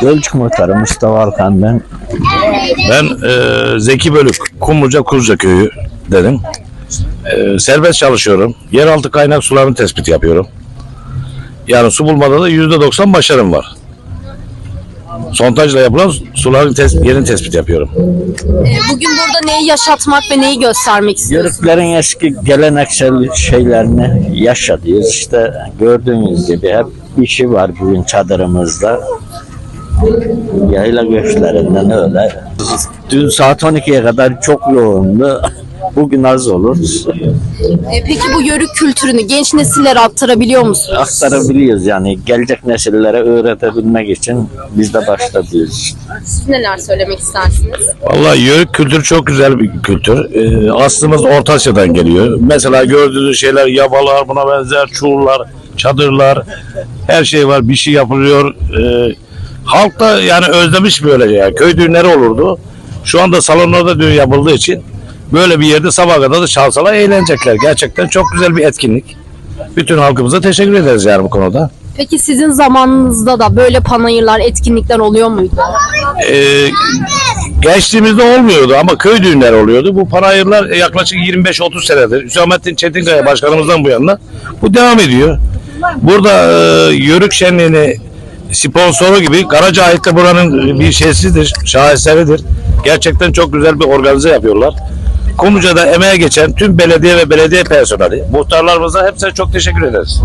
Gölcük Muhtarı Mustafa Alkan ben. Ben e, Zeki Bölük, Kumluca Kuzca Köyü dedim. E, serbest çalışıyorum. Yeraltı kaynak sularını tespit yapıyorum. Yani su bulmada da yüzde doksan başarım var. Sontajla yapılan suların tes- yerini tespit yapıyorum. Ee, Bugün burada neyi yaşatmak ve neyi göstermek istiyorsunuz? Yörüklerin eski geleneksel şeylerini yaşadıyız. İşte gördüğünüz gibi hep işi var bugün çadırımızda. Yayla göçlerinden öyle. Dün saat 12'ye kadar çok yoğundu. Bugün az olur. Ee, Peki bu yörük kültürünü genç nesillere aktarabiliyor musunuz? Aktarabiliyoruz yani gelecek nesillere öğretebilmek için biz de başlatıyoruz. Siz neler söylemek istersiniz? Vallahi yörük kültürü çok güzel bir kültür. E, aslımız Orta Asya'dan geliyor. Mesela gördüğünüz şeyler yabalar, buna benzer çuğurlar, çadırlar, her şey var. Bir şey yapılıyor. E, halk da yani özlemiş böyle yani. Köy düğünleri olurdu. Şu anda salonlarda düğün yapıldığı için böyle bir yerde sabah kadar da çalsalar eğlenecekler. Gerçekten çok güzel bir etkinlik. Bütün halkımıza teşekkür ederiz yani bu konuda. Peki sizin zamanınızda da böyle panayırlar, etkinlikler oluyor muydu? Ee, gençliğimizde olmuyordu ama köy düğünleri oluyordu. Bu panayırlar yaklaşık 25-30 senedir. Hüsamettin Çetinkaya başkanımızdan bu yana bu devam ediyor. Burada e, yörük şenliğini sponsoru gibi Karacaahit de buranın bir şeysidir, şaheseridir. Gerçekten çok güzel bir organize yapıyorlar. Kumluca'da emeğe geçen tüm belediye ve belediye personeli, muhtarlarımıza hepsine çok teşekkür ederiz.